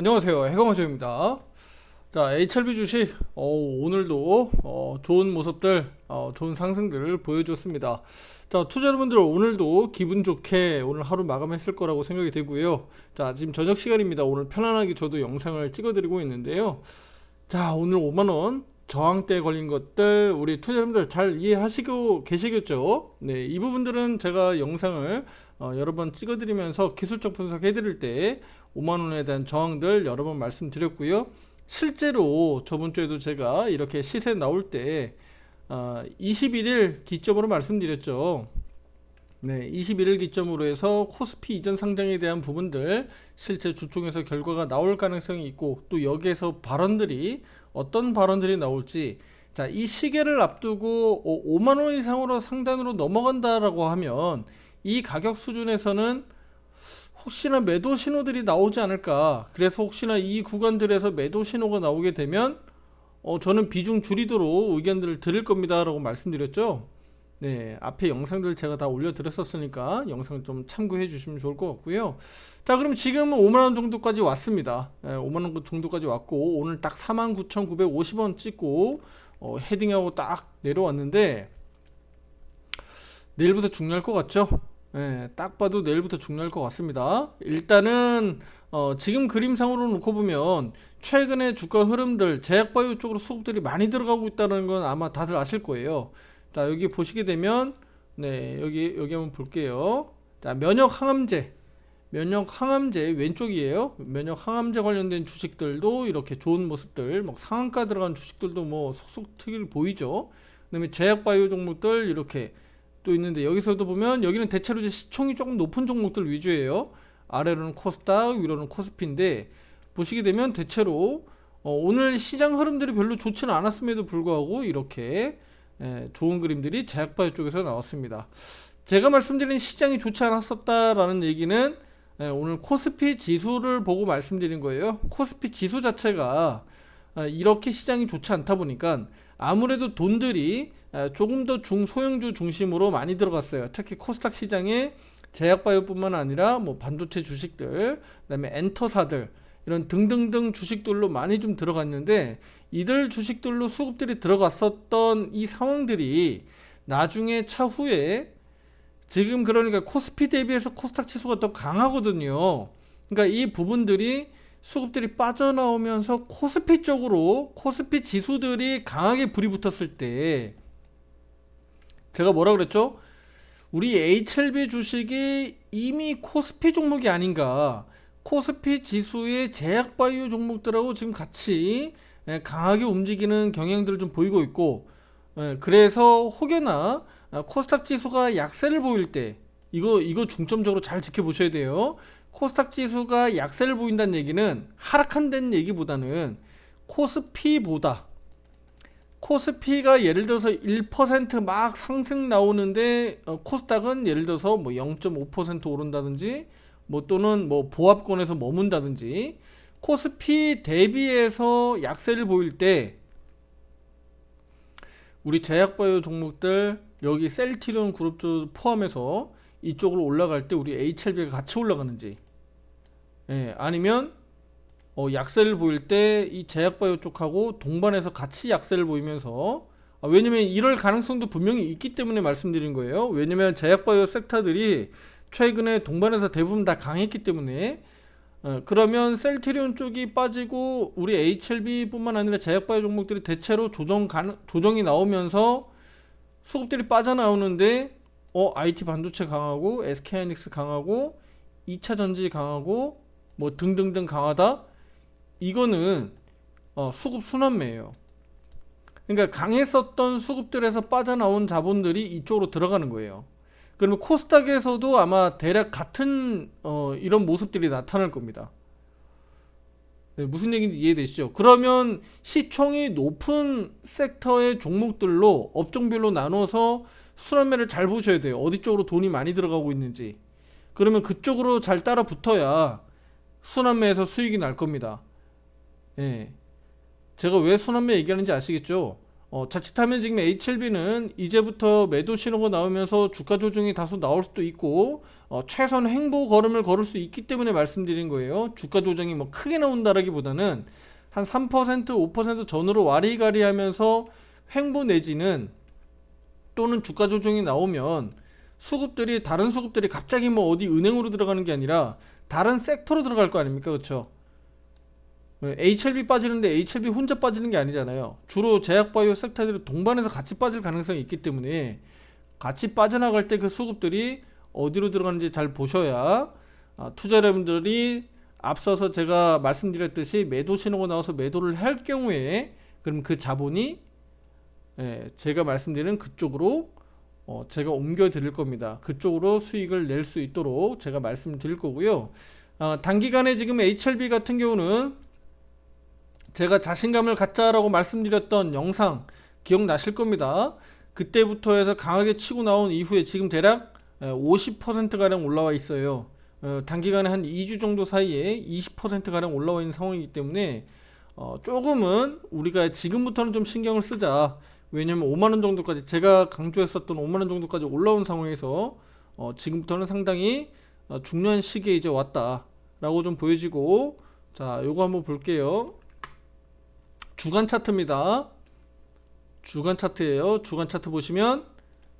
안녕하세요. 해광호재입니다. 자, HLB 주식 어, 오늘도 어, 좋은 모습들, 어, 좋은 상승들을 보여줬습니다. 자, 투자 여러분들 오늘도 기분 좋게 오늘 하루 마감했을 거라고 생각이 되고요. 자, 지금 저녁 시간입니다. 오늘 편안하게 저도 영상을 찍어 드리고 있는데요. 자, 오늘 5만 원 저항대에 걸린 것들 우리 투자 여러분들 잘 이해하시고 계시겠죠? 네, 이 부분들은 제가 영상을 어, 여러 번 찍어드리면서 기술적 분석해드릴 때 5만 원에 대한 저항들 여러 번 말씀드렸고요. 실제로 저번 주에도 제가 이렇게 시세 나올 때 어, 21일 기점으로 말씀드렸죠. 네, 21일 기점으로 해서 코스피 이전 상장에 대한 부분들 실제 주총에서 결과가 나올 가능성이 있고 또 여기에서 발언들이 어떤 발언들이 나올지 자, 이 시계를 앞두고 5만 원 이상으로 상단으로 넘어간다라고 하면 이 가격 수준에서는 혹시나 매도 신호들이 나오지 않을까. 그래서 혹시나 이 구간들에서 매도 신호가 나오게 되면 어, 저는 비중 줄이도록 의견들을 드릴 겁니다라고 말씀드렸죠. 네, 앞에 영상들 제가 다 올려드렸었으니까 영상 좀 참고해 주시면 좋을 것 같고요. 자, 그럼 지금은 5만 원 정도까지 왔습니다. 네, 5만 원 정도까지 왔고 오늘 딱 49,950원 찍고 어, 헤딩하고 딱 내려왔는데 내일부터 중요할 것 같죠? 예, 딱 봐도 내일부터 중요할 것 같습니다. 일단은 어, 지금 그림상으로 놓고 보면 최근에 주가 흐름들 제약바이오 쪽으로 수급들이 많이 들어가고 있다는 건 아마 다들 아실 거예요. 자 여기 보시게 되면 네 여기 여기 한번 볼게요. 자 면역 항암제 면역 항암제 왼쪽이에요. 면역 항암제 관련된 주식들도 이렇게 좋은 모습들, 막 상한가 들어간 주식들도 뭐 속속 특일 보이죠. 그다음에 제약바이오 종목들 이렇게 또 있는데 여기서도 보면 여기는 대체로 이제 시총이 조금 높은 종목들 위주예요. 아래로는 코스닥, 위로는 코스피인데 보시게 되면 대체로 어, 오늘 시장 흐름들이 별로 좋지는 않았음에도 불구하고 이렇게 예, 좋은 그림들이 제약바이오 쪽에서 나왔습니다. 제가 말씀드린 시장이 좋지 않았었다라는 얘기는 예, 오늘 코스피 지수를 보고 말씀드린 거예요. 코스피 지수 자체가 아, 이렇게 시장이 좋지 않다 보니까 아무래도 돈들이 아, 조금 더 중소형주 중심으로 많이 들어갔어요. 특히 코스닥 시장에 제약바이오뿐만 아니라 뭐 반도체 주식들, 그다음에 엔터사들 이런 등등등 주식들로 많이 좀 들어갔는데 이들 주식들로 수급들이 들어갔었던 이 상황들이 나중에 차후에 지금 그러니까 코스피 대비해서 코스닥 지수가 더 강하거든요. 그러니까 이 부분들이 수급들이 빠져나오면서 코스피 쪽으로 코스피 지수들이 강하게 불이 붙었을 때 제가 뭐라 그랬죠? 우리 HLB 주식이 이미 코스피 종목이 아닌가. 코스피 지수의 제약바이오 종목들하고 지금 같이 예, 강하게 움직이는 경향들을 좀 보이고 있고, 예, 그래서 혹여나 아, 코스닥 지수가 약세를 보일 때, 이거, 이거 중점적으로 잘 지켜보셔야 돼요. 코스닥 지수가 약세를 보인다는 얘기는 하락한다는 얘기보다는 코스피보다. 코스피가 예를 들어서 1%막 상승 나오는데 어, 코스닥은 예를 들어서 뭐 0.5% 오른다든지 뭐 또는 뭐 보합권에서 머문다든지 코스피 대비해서 약세를 보일 때 우리 제약바이오 종목들 여기 셀티리온 그룹주 포함해서 이쪽으로 올라갈 때 우리 HLB가 같이 올라가는지 예, 아니면 어, 약세를 보일 때 이 제약바이오 쪽하고 동반해서 같이 약세를 보이면서 아, 왜냐면 이럴 가능성도 분명히 있기 때문에 말씀드린 거예요. 왜냐면 제약바이오 섹터들이 최근에 동반해서 대부분 다 강했기 때문에 어, 그러면 셀트리온 쪽이 빠지고 우리 HLB뿐만 아니라 제약바이오 종목들이 대체로 조정 가능, 조정이 나오면서 수급들이 빠져나오는데 어 IT 반도체 강하고 SK하이닉스 강하고 2차 전지 강하고 뭐 등등등 강하다 이거는 어, 수급 순환매예요. 그러니까 강했었던 수급들에서 빠져나온 자본들이 이쪽으로 들어가는 거예요. 그러면 코스닥에서도 아마 대략 같은 어, 이런 모습들이 나타날 겁니다. 네, 무슨 얘기인지 이해되시죠? 그러면 시총이 높은 섹터의 종목들로 업종별로 나눠서 순환매를 잘 보셔야 돼요. 어디 쪽으로 돈이 많이 들어가고 있는지. 그러면 그쪽으로 잘 따라 붙어야 순환매에서 수익이 날 겁니다. 예. 제가 왜 순환매 얘기하는지 아시겠죠? 어, 자칫하면 지금 HLB는 이제부터 매도 신호가 나오면서 주가 조정이 다소 나올 수도 있고 어, 최선 행보 걸음을 걸을 수 있기 때문에 말씀드린 거예요. 주가 조정이 뭐 크게 나온다라기보다는 한 3% 5% 전으로 와리가리 하면서 횡보 내지는 또는 주가 조정이 나오면 수급들이 다른 수급들이 갑자기 뭐 어디 은행으로 들어가는 게 아니라 다른 섹터로 들어갈 거 아닙니까? 그렇죠? HLB 빠지는데 HLB 혼자 빠지는 게 아니잖아요. 주로 제약바이오 섹터들이 동반해서 같이 빠질 가능성이 있기 때문에 같이 빠져나갈 때 그 수급들이 어디로 들어가는지 잘 보셔야 아, 투자자분들이 앞서서 제가 말씀드렸듯이 매도 신호가 나와서 매도를 할 경우에 그럼 그 자본이 예, 제가 말씀드리는 그쪽으로 어, 제가 옮겨 드릴 겁니다. 그쪽으로 수익을 낼 수 있도록 제가 말씀드릴 거고요. 아, 단기간에 지금 HLB 같은 경우는 제가 자신감을 갖자라고 말씀드렸던 영상 기억나실 겁니다. 그때부터 해서 강하게 치고 나온 이후에 지금 대략 50%가량 올라와 있어요. 어, 단기간에 한 2주 정도 사이에 20%가량 올라와 있는 상황이기 때문에 어, 조금은 우리가 지금부터는 좀 신경을 쓰자. 왜냐면 5만원 정도까지 제가 강조했었던 5만원 정도까지 올라온 상황에서 어, 지금부터는 상당히 어, 중요한 시기에 이제 왔다 라고 좀 보여지고 자 요거 한번 볼게요. 주간 차트입니다. 주간 차트예요. 주간 차트 보시면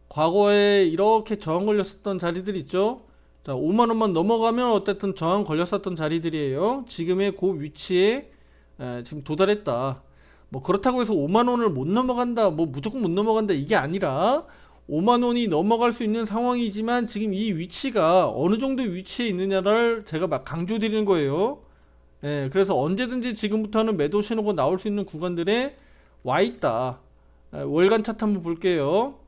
과거에 이렇게 저항 걸렸었던 자리들 있죠. 자, 5만 원만 넘어가면 어쨌든 저항 걸렸었던 자리들이에요. 지금의 그 위치에 에, 지금 도달했다. 뭐 그렇다고 해서 5만 원을 못 넘어간다. 뭐 무조건 못 넘어간다. 이게 아니라 5만 원이 넘어갈 수 있는 상황이지만 지금 이 위치가 어느 정도 위치에 있느냐를 제가 막 강조드리는 거예요. 예, 그래서 언제든지 지금부터는 매도 신호가 나올 수 있는 구간들에 와 있다. 예, 월간 차트 한번 볼게요.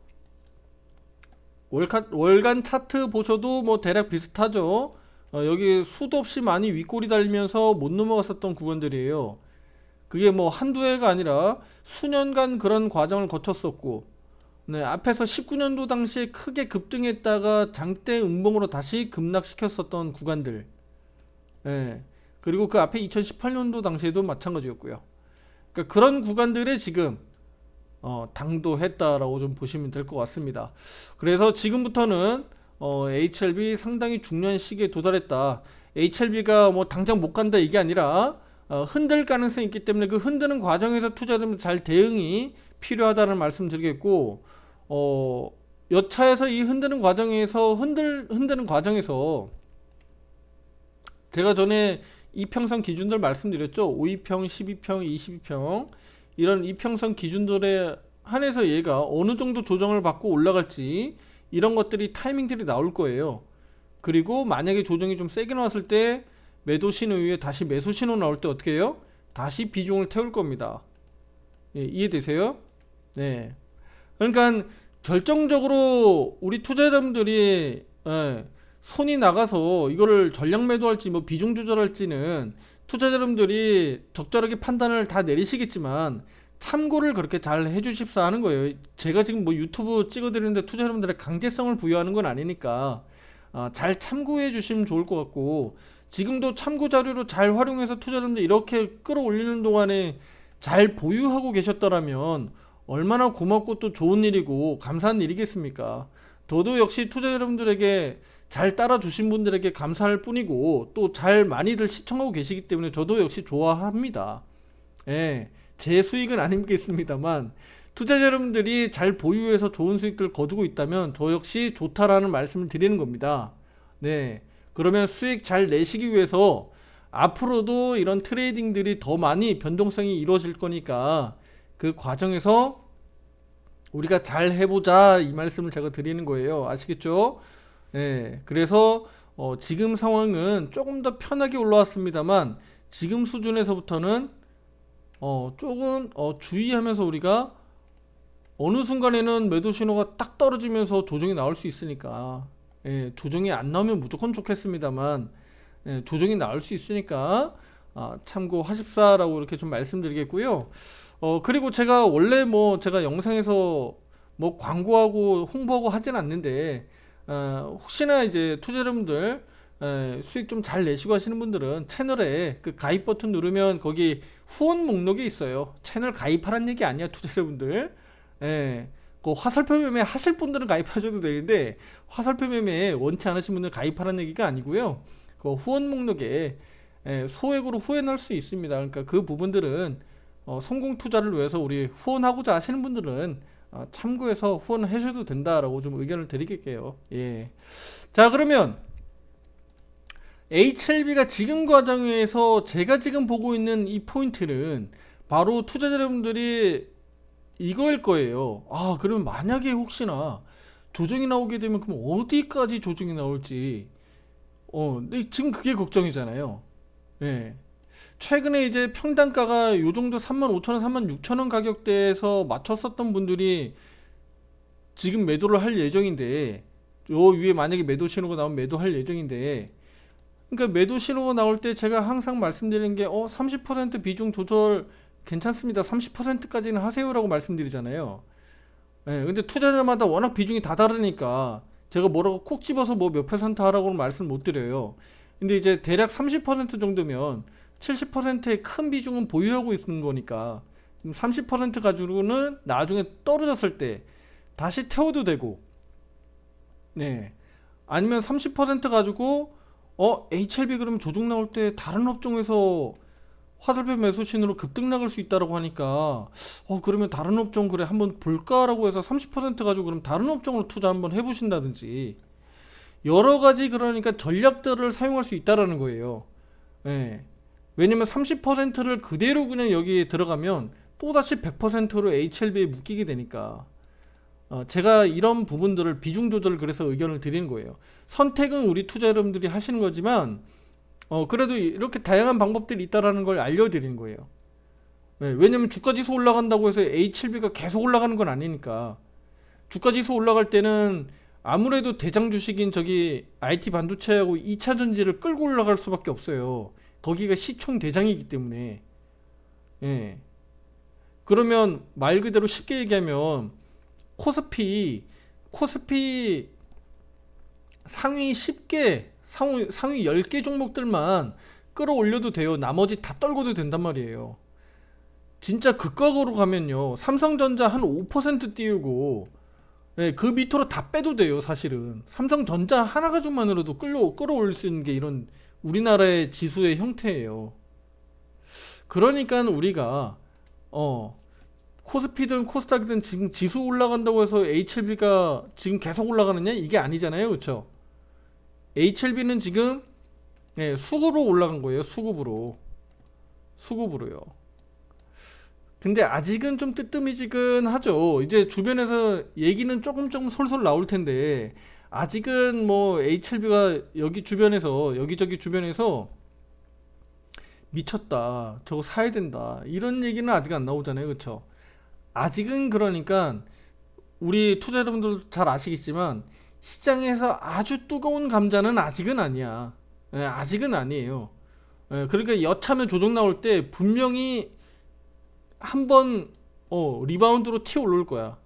월카, 월간 차트 보셔도 뭐 대략 비슷하죠. 어, 여기 수도 없이 많이 윗골이 달리면서 못 넘어갔었던 구간들이에요. 그게 뭐 한두 해가 아니라 수년간 그런 과정을 거쳤었고, 네, 앞에서 19년도 당시에 크게 급등했다가 장대 음봉으로 다시 급락시켰었던 구간들. 예. 그리고 그 앞에 2018년도 당시에도 마찬가지였고요. 그러니까 그런 구간들에 지금 어, 당도했다라고 좀 보시면 될 것 같습니다. 그래서 지금부터는 어, HLB 상당히 중요한 시기에 도달했다. HLB가 뭐 당장 못 간다 이게 아니라 어, 흔들 가능성이 있기 때문에 그 흔드는 과정에서 투자자들 잘 대응이 필요하다는 말씀드리겠고 어, 여차에서 이 흔드는 과정에서 흔들 흔드는 과정에서 제가 전에 이평선 기준들 말씀드렸죠. 5이평, 12평, 22평 이런 이평선 기준들에 한해서 얘가 어느 정도 조정을 받고 올라갈지 이런 것들이 타이밍들이 나올 거예요. 그리고 만약에 조정이 좀 세게 나왔을 때 매도 신호 이후에 다시 매수 신호 나올 때 어떻게 해요? 다시 비중을 태울 겁니다. 예, 이해되세요? 네. 그러니까 결정적으로 우리 투자자분들이 예, 손이 나가서 이거를 전량 매도할지 뭐 비중 조절할지는 투자자 여러분들이 적절하게 판단을 다 내리시겠지만 참고를 그렇게 잘 해주십사 하는 거예요. 제가 지금 뭐 유튜브 찍어드리는데 투자 여러분들의 강제성을 부여하는 건 아니니까 아, 잘 참고해 주시면 좋을 것 같고 지금도 참고 자료로 잘 활용해서 투자 여러분들 이렇게 끌어올리는 동안에 잘 보유하고 계셨더라면 얼마나 고맙고 또 좋은 일이고 감사한 일이겠습니까? 저도 역시 투자 여러분들에게 잘 따라주신 분들에게 감사할 뿐이고 또 잘 많이들 시청하고 계시기 때문에 저도 역시 좋아합니다. 예, 제 수익은 아니겠습니다만 투자자 여러분들이 잘 보유해서 좋은 수익을 거두고 있다면 저 역시 좋다라는 말씀을 드리는 겁니다. 네, 그러면 수익 잘 내시기 위해서 앞으로도 이런 트레이딩들이 더 많이 변동성이 이루어질 거니까 그 과정에서 우리가 잘 해보자 이 말씀을 제가 드리는 거예요. 아시겠죠? 예, 그래서 어, 지금 상황은 조금 더 편하게 올라왔습니다만 지금 수준에서부터는 어, 조금 어, 주의하면서 우리가 어느 순간에는 매도 신호가 딱 떨어지면서 조정이 나올 수 있으니까 예, 조정이 안 나오면 무조건 좋겠습니다만 예, 조정이 나올 수 있으니까 아, 참고하십사라고 이렇게 좀 말씀드리겠고요. 어, 그리고 제가 원래 뭐 제가 영상에서 뭐 광고하고 홍보하고 하진 않는데 어, 혹시나 이제 투자 여러분들 에, 수익 좀 잘 내시고 하시는 분들은 채널에 그 가입 버튼 누르면 거기 후원 목록이 있어요. 채널 가입하라는 얘기 아니야, 투자자분들. 예. 그 화살표 매매 하실 분들은 가입하셔도 되는데 화살표 매매 원치 않으신 분들 가입하라는 얘기가 아니고요. 그 후원 목록에 예, 소액으로 후원할 수 있습니다. 그러니까 그 부분들은 어, 성공 투자를 위해서 우리 후원하고자 하시는 분들은 어, 참고해서 후원을 하셔도 된다라고 좀 의견을 드릴게요. 예. 자, 그러면 HLB가 지금 과정에서 제가 지금 보고 있는 이 포인트는 바로 투자자 여러분들이 이거일 거예요. 아, 그러면 만약에 혹시나 조정이 나오게 되면 그럼 어디까지 조정이 나올지 어, 근데 지금 그게 걱정이잖아요. 예. 최근에 이제 평단가가 요 정도 35,000원, 36,000원 가격대에서 맞췄었던 분들이 지금 매도를 할 예정인데 요 위에 만약에 매도 신호가 나오면 매도할 예정인데 그러니까 매도 신호가 나올 때 제가 항상 말씀드리는 게 어, 30% 비중 조절 괜찮습니다. 30%까지는 하세요라고 말씀드리잖아요. 예, 근데 투자자마다 워낙 비중이 다 다르니까 제가 뭐라고 콕 집어서 뭐 몇 퍼센트 하라고는 말씀 못 드려요. 근데 이제 대략 30% 정도면 70%의 큰 비중은 보유하고 있는 거니까 30% 가지고는 나중에 떨어졌을 때 다시 태워도 되고 네 아니면 30% 가지고 어 HLB 그러면 조정 나올 때 다른 업종에서 화살표 매수 신으로 급등 나갈 수 있다라고 하니까 어 그러면 다른 업종 그래 한번 볼까라고 해서 30% 가지고 그럼 다른 업종으로 투자 한번 해보신다든지 여러 가지 그러니까 전략들을 사용할 수 있다라는 거예요. 예. 왜냐면 30%를 그대로 그냥 여기에 들어가면 또다시 100%로 HLB에 묶이게 되니까 어, 제가 이런 부분들을 비중 조절을 그래서 의견을 드리는 거예요. 선택은 우리 투자 여러분들이 하시는 거지만 어, 그래도 이렇게 다양한 방법들이 있다라는 걸 알려드리는 거예요. 네, 왜냐면 주가 지수 올라간다고 해서 H7B가 계속 올라가는 건 아니니까. 주가 지수 올라갈 때는 아무래도 대장 주식인 저기 IT 반도체하고 2차 전지를 끌고 올라갈 수밖에 없어요. 거기가 시총 대장이기 때문에. 예. 그러면 말 그대로 쉽게 얘기하면 코스피 코스피 상위 10개 상위, 상위 10개 종목들만 끌어올려도 돼요. 나머지 다 떨고도 된단 말이에요. 진짜 극각으로 가면요. 삼성전자 한 5% 띄우고 예, 그 밑으로 다 빼도 돼요, 사실은. 삼성전자 하나 가지고만으로도 끌어, 끌어올릴 수 있는 게 이런 우리나라의 지수의 형태예요. 그러니까 우리가 어 코스피든 코스닥이든 지금 지수 올라간다고 해서 HLB가 지금 계속 올라가느냐 이게 아니잖아요, 그렇죠? HLB는 지금 예, 수급으로 올라간 거예요, 수급으로 수급으로요. 근데 아직은 좀 뜨뜨미지근하죠. 이제 주변에서 얘기는 조금 조금 솔솔 나올 텐데 아직은 뭐 HLB가 여기 주변에서 여기저기 주변에서 미쳤다. 저거 사야 된다. 이런 얘기는 아직 안 나오잖아요. 그렇죠? 아직은 그러니까 우리 투자 여러분들 잘 아시겠지만 시장에서 아주 뜨거운 감자는 아직은 아니야. 예, 아직은 아니에요. 예, 그러니까 여차면 조정 나올 때 분명히 한번 어, 리바운드로 튀어 올릴 거야.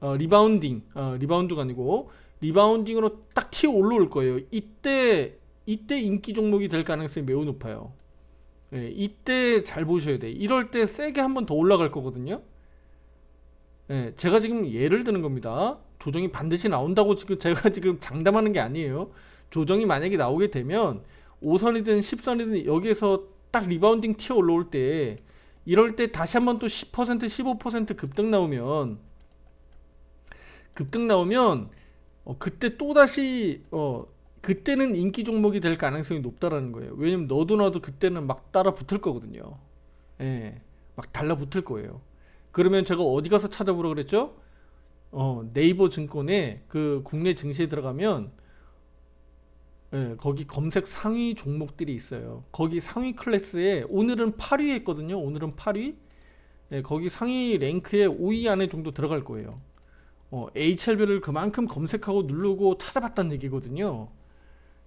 어, 리바운딩, 어, 리바운드가 아니고 리바운딩으로 딱 튀어 올라올 거예요. 이때 이때 인기 종목이 될 가능성이 매우 높아요. 예, 이때 잘 보셔야 돼. 이럴 때 세게 한번 더 올라갈 거거든요. 예, 제가 지금 예를 드는 겁니다. 조정이 반드시 나온다고 지금 제가 지금 장담하는 게 아니에요. 조정이 만약에 나오게 되면 5선이든 10선이든 여기에서 딱 리바운딩 튀어 올라올 때 이럴 때 다시 한번 또 10% 15% 급등 나오면 급등 나오면 어, 그때 또 다시 어 그때는 인기 종목이 될 가능성이 높다라는 거예요. 왜냐면 너도 나도 그때는 막 따라 붙을 거거든요. 예, 막 달라붙을 거예요. 그러면 제가 어디 가서 찾아보라 그랬죠? 어, 네이버 증권에 그 국내 증시에 들어가면 예, 거기 검색 상위 종목들이 있어요. 거기 상위 클래스에 오늘은 8위 했거든요. 오늘은 8위. 예, 거기 상위 랭크에 5위 안에 정도 들어갈 거예요. 어, HLB를 그만큼 검색하고 누르고 찾아봤다는 얘기거든요.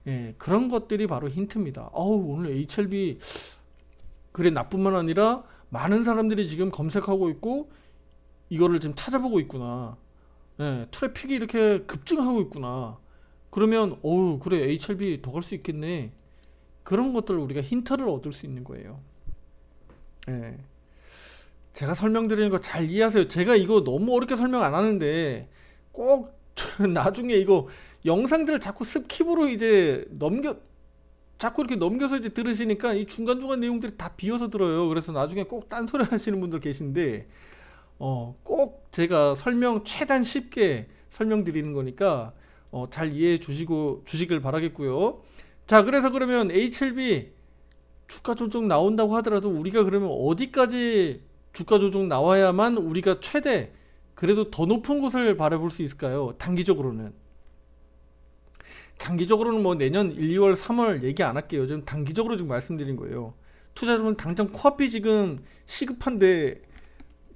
예, 그런 것들이 바로 힌트입니다. 어우, 오늘 HLB 그래 나뿐만 아니라 많은 사람들이 지금 검색하고 있고 이거를 지금 찾아보고 있구나. 예, 트래픽이 이렇게 급증하고 있구나. 그러면 어우 그래 HLB 더 갈 수 있겠네. 그런 것들을 우리가 힌트를 얻을 수 있는 거예요. 예. 제가 설명드리는 거 잘 이해하세요. 제가 이거 너무 어렵게 설명 안 하는데 꼭 나중에 이거 영상들을 자꾸 스킵으로 이제 넘겨 자꾸 이렇게 넘겨서 이제 들으시니까 이 중간중간 내용들이 다 비어서 들어요. 그래서 나중에 꼭 딴소리 하시는 분들 계신데 어, 꼭 제가 설명 최대한 쉽게 설명드리는 거니까 어, 잘 이해해 주시고 주시길 바라겠고요. 자, 그래서 그러면 HLB 주가 조정 나온다고 하더라도 우리가 그러면 어디까지 주가 조정 나와야만 우리가 최대 그래도 더 높은 곳을 바라볼 수 있을까요? 단기적으로는. 장기적으로는 뭐 내년 1, 2월, 3월 얘기 안 할게요. 좀 단기적으로 지금 말씀드린 거예요. 투자자분 당장 코앞이 지금 시급한데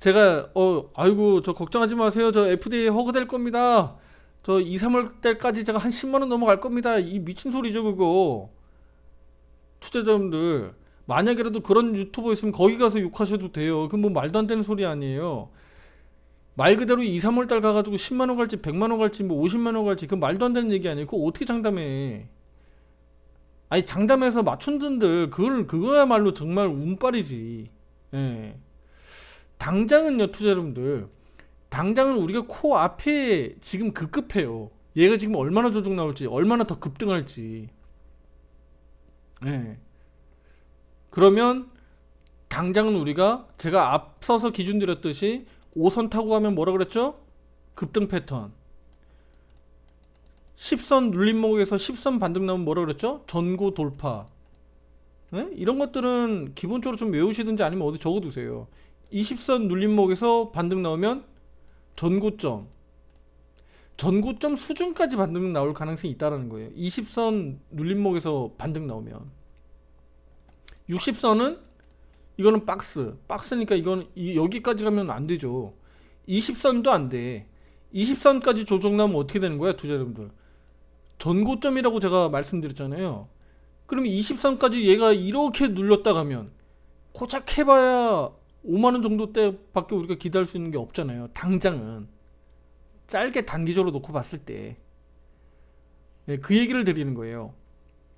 제가 어 아이고 저 걱정하지 마세요. 저 FDA 허가될 겁니다. 저 2, 3월 때까지 제가 한 10만 원 넘어갈 겁니다. 이 미친 소리죠, 그거. 투자자분들 만약이라도 그런 유튜버 있으면 거기 가서 욕하셔도 돼요. 그건 뭐 말도 안 되는 소리 아니에요. 말 그대로 2, 3월 달 가가지고 10만 원 갈지 100만 원 갈지 뭐 50만 원 갈지 그건 말도 안 되는 얘기 아니에요. 그거 어떻게 장담해? 아니 장담해서 맞춘 분들 그걸 그거야말로 정말 운빨이지. 예. 당장은요 투자 여러분들 당장은 우리가 코 앞에 지금 급급해요. 얘가 지금 얼마나 조정 나올지 얼마나 더 급등할지. 예. 그러면 당장은 우리가 제가 앞서서 기준 드렸듯이 5선 타고 가면 뭐라 그랬죠? 급등 패턴. 10선 눌림목에서 10선 반등 나오면 뭐라 그랬죠? 전고 돌파. 예? 이런 것들은 기본적으로 좀 외우시든지 아니면 어디 적어두세요. 20선 눌림목에서 반등 나오면 전고점. 전고점 수준까지 반등 나올 가능성이 있다라는 거예요. 20선 눌림목에서 반등 나오면 60선은 이거는 박스. 박스니까 이건 이- 여기까지 가면 안 되죠. 20선도 안 돼. 20선까지 조정 나면 어떻게 되는 거야, 투자 여러분들? 전고점이라고 제가 말씀드렸잖아요. 그럼 20선까지 얘가 이렇게 눌렀다 가면 고작 해봐야 5만 원 정도 때밖에 우리가 기대할 수 있는 게 없잖아요. 당장은 짧게 단기적으로 놓고 봤을 때. 예, 그 얘기를 드리는 거예요.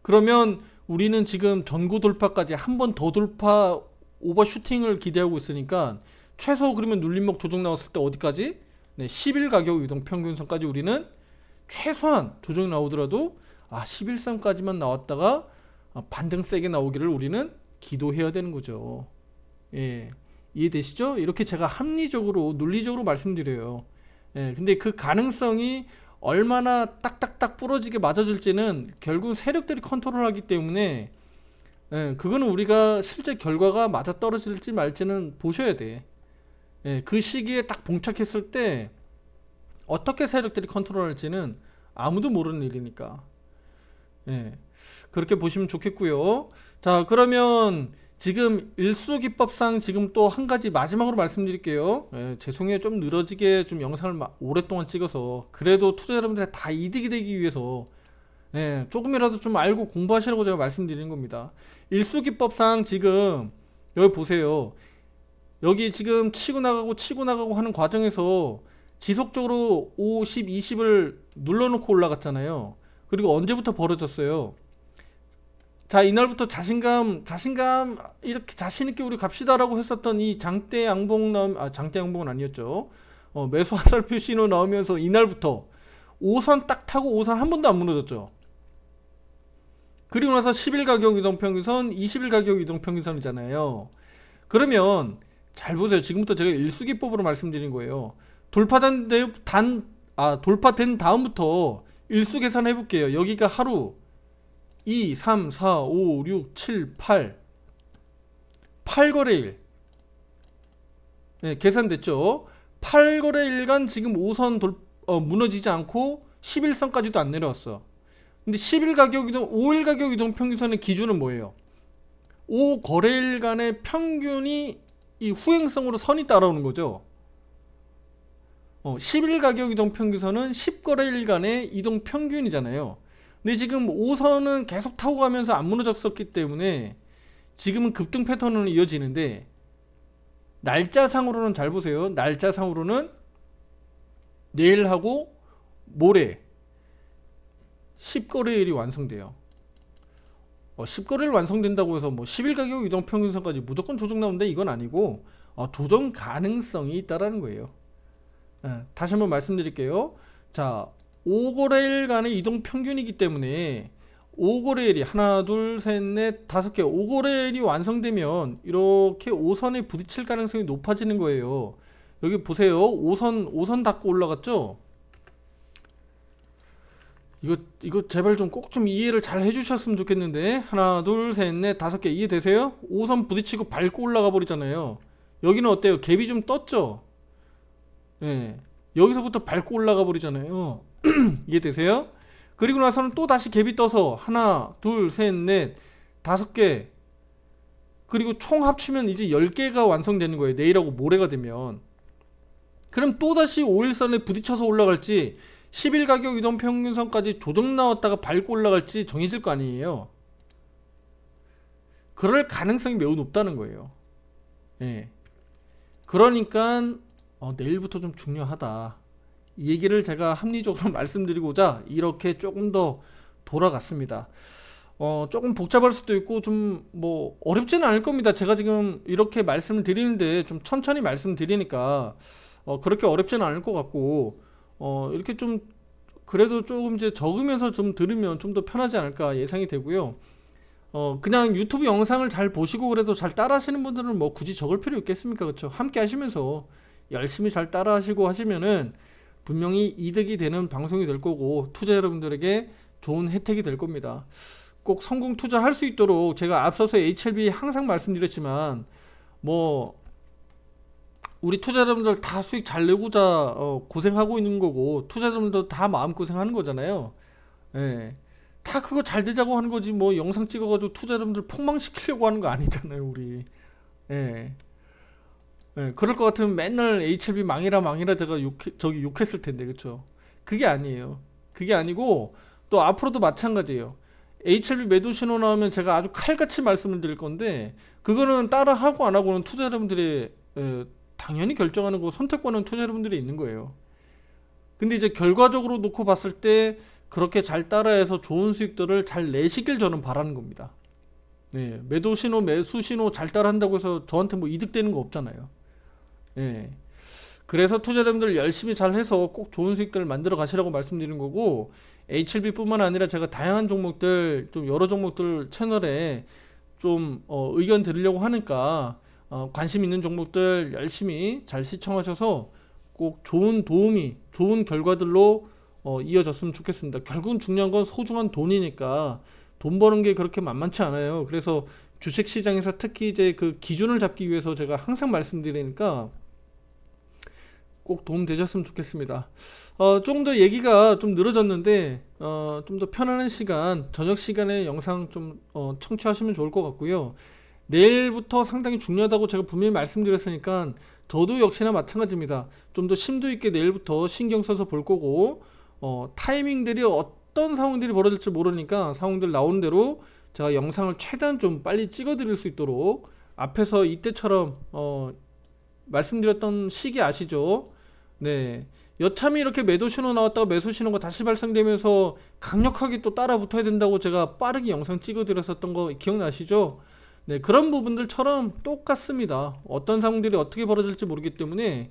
그러면 우리는 지금 전고 돌파까지 한 번 더 돌파 오버슈팅을 기대하고 있으니까 최소 그러면 눌림목 조정 나왔을 때 어디까지? 네, 10일 가격 이동 평균선까지 우리는 최소한 조정이 나오더라도 아 11선까지만 나왔다가 아, 반등 세게 나오기를 우리는 기도해야 되는 거죠. 예. 이해되시죠? 이렇게 제가 합리적으로 논리적으로 말씀드려요. 예. 근데 그 가능성이 얼마나 딱딱딱 부러지게 맞아질지는 결국 세력들이 컨트롤하기 때문에 예, 그거는 우리가 실제 결과가 맞아 떨어질지 말지는 보셔야 돼. 예, 그 시기에 딱 봉착했을 때 어떻게 세력들이 컨트롤할지는 아무도 모르는 일이니까. 예, 그렇게 보시면 좋겠고요. 자, 그러면 지금 일수기법상 지금 또 한 가지 마지막으로 말씀드릴게요. 예, 죄송해요. 좀 늘어지게 좀 영상을 마- 오랫동안 찍어서 그래도 투자 여러분들 다 이득이 되기 위해서 예, 조금이라도 좀 알고 공부하시라고 제가 말씀드리는 겁니다. 일수기법상 지금 여기 보세요. 여기 지금 치고 나가고 치고 나가고 하는 과정에서 지속적으로 50, 20을 눌러놓고 올라갔잖아요. 그리고 언제부터 벌어졌어요? 자, 이날부터 자신감, 자신감, 이렇게 자신 있게 우리 갑시다라고 했었던 이 장대 양봉 나옴, 아, 장대 양봉은 아니었죠. 어, 매수 화살표 신호 나오면서 이날부터 5선 딱 타고 5선 한 번도 안 무너졌죠. 그리고 나서 10일 가격 이동 평균선, 20일 가격 이동 평균선이잖아요. 그러면 잘 보세요. 지금부터 제가 일수기법으로 말씀드린 거예요. 돌파된 데- 단, 아, 돌파된 다음부터 일수 계산해 볼게요. 여기가 하루 2, 3, 4, 5, 6, 7, 8 8거래일 네, 계산됐죠? 8거래일간 지금 5선 돌, 어, 무너지지 않고 11선까지도 안 내려왔어. 근데 10일 가격 이동, 5일 가격 이동 평균선의 기준은 뭐예요? 5거래일 간의 평균이 이 후행성으로 선이 따라오는 거죠. 어, 10일 가격 이동 평균선은 10거래일 간의 이동 평균이잖아요. 근데 지금 5선은 계속 타고 가면서 안 무너졌었기 때문에 지금은 급등 패턴으로 이어지는데 날짜상으로는 잘 보세요. 날짜상으로는 내일하고 모레 10거래일이 완성돼요. 어, 10거래일 완성된다고 해서 뭐 10일 가격 이동 평균선까지 무조건 조정 나오는데 이건 아니고 어, 조정 가능성이 있다라는 거예요. 예, 다시 한번 말씀드릴게요. 자, 5거래일 간의 이동 평균이기 때문에 5거래일이 하나, 둘, 셋, 넷, 다섯 개 5거래일이 완성되면 이렇게 5선에 부딪힐 가능성이 높아지는 거예요. 여기 보세요. 5선 5선 닫고 올라갔죠? 이거 이거 제발 좀 꼭좀 이해를 잘 해주셨으면 좋겠는데 하나 둘 셋 넷 다섯 개 이해되세요? 5선 부딪히고 밟고 올라가 버리잖아요. 여기는 어때요? 갭이 좀 떴죠? 예. 여기서부터 밟고 올라가 버리잖아요. 이해되세요? 그리고 나서는 또 다시 갭이 떠서 하나 둘 셋 넷 다섯 개 그리고 총 합치면 이제 10개가 완성되는 거예요. 내일하고 모레가 되면. 그럼 또다시 5일선에 부딪혀서 올라갈지 10일 가격 이동 평균선까지 조정 나왔다가 밟고 올라갈지 정해질 거 아니에요. 그럴 가능성이 매우 높다는 거예요. 예. 그러니까 어, 내일부터 좀 중요하다. 이 얘기를 제가 합리적으로 말씀드리고자 이렇게 조금 더 돌아갔습니다. 어, 조금 복잡할 수도 있고 좀 뭐 어렵지는 않을 겁니다. 제가 지금 이렇게 말씀을 드리는데 좀 천천히 말씀드리니까 어, 그렇게 어렵지는 않을 것 같고 어, 이렇게 좀 그래도 조금 이제 적으면서 좀 들으면 좀 더 편하지 않을까 예상이 되고요. 어, 그냥 유튜브 영상을 잘 보시고 그래도 잘 따라 하시는 분들은 뭐 굳이 적을 필요 있겠습니까? 그렇죠? 함께 하시면서 열심히 잘 따라 하시고 하시면은 분명히 이득이 되는 방송이 될 거고 투자 여러분들에게 좋은 혜택이 될 겁니다. 꼭 성공 투자할 수 있도록 제가 앞서서 HLB 항상 말씀드렸지만 뭐 우리 투자 여러분들 다 수익 잘 내고자 어, 고생하고 있는 거고 투자 여러분들 다 마음 고생하는 거잖아요. 예. 다 그거 잘 되자고 하는 거지 뭐 영상 찍어가지고 투자 여러분들 폭망시키려고 하는 거 아니잖아요 우리. 예. 예, 그럴 것 같으면 맨날 HLB 망이라 망이라 제가 욕 저기 욕했을 텐데 그쵸? 그게 아니에요. 그게 아니고 또 앞으로도 마찬가지예요. HLB 매도 신호 나오면 제가 아주 칼같이 말씀을 드릴 건데 그거는 따라 하고 안 하고는 투자 여러분들이 예, 당연히 결정하는 거 선택권은 투자 여러분들이 있는 거예요. 근데 이제 결과적으로 놓고 봤을 때 그렇게 잘 따라해서 좋은 수익들을 잘 내시길 저는 바라는 겁니다. 네, 매도 신호, 매수 신호 잘 따라한다고 해서 저한테 뭐 이득되는 거 없잖아요. 예. 그래서 투자자분들 열심히 잘 해서 꼭 좋은 수익들을 만들어 가시라고 말씀드리는 거고 HLB뿐만 아니라 제가 다양한 종목들 좀 여러 종목들 채널에 좀 어, 의견 드리려고 하니까 어, 관심 있는 종목들 열심히 잘 시청하셔서 꼭 좋은 도움이 좋은 결과들로 어, 이어졌으면 좋겠습니다. 결국은 중요한 건 소중한 돈이니까 돈 버는 게 그렇게 만만치 않아요. 그래서 주식 시장에서 특히 이제 그 기준을 잡기 위해서 제가 항상 말씀드리니까 꼭 도움 되셨으면 좋겠습니다. 어, 조금 더 얘기가 좀 늘어졌는데 어, 좀 더 편안한 시간 저녁 시간에 영상 좀 어, 청취하시면 좋을 것 같고요. 내일부터 상당히 중요하다고 제가 분명히 말씀드렸으니까 저도 역시나 마찬가지입니다. 좀 더 심도 있게 내일부터 신경 써서 볼 거고 어, 타이밍들이 어떤 상황들이 벌어질지 모르니까 상황들 나오는 대로 제가 영상을 최대한 좀 빨리 찍어드릴 수 있도록 앞에서 이때처럼 어, 말씀드렸던 시기 아시죠? 네. 여참이 이렇게 매도 신호 나왔다가 매수 신호가 다시 발생되면서 강력하게 또 따라 붙어야 된다고 제가 빠르게 영상 찍어드렸었던 거 기억나시죠? 네, 그런 부분들처럼 똑같습니다. 어떤 상황들이 어떻게 벌어질지 모르기 때문에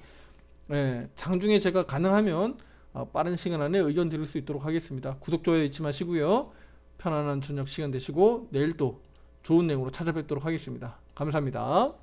네, 장중에 제가 가능하면 어, 빠른 시간 안에 의견 드릴 수 있도록 하겠습니다. 구독, 좋아요 잊지 마시고요. 편안한 저녁 시간 되시고 내일 또 좋은 내용으로 찾아뵙도록 하겠습니다. 감사합니다.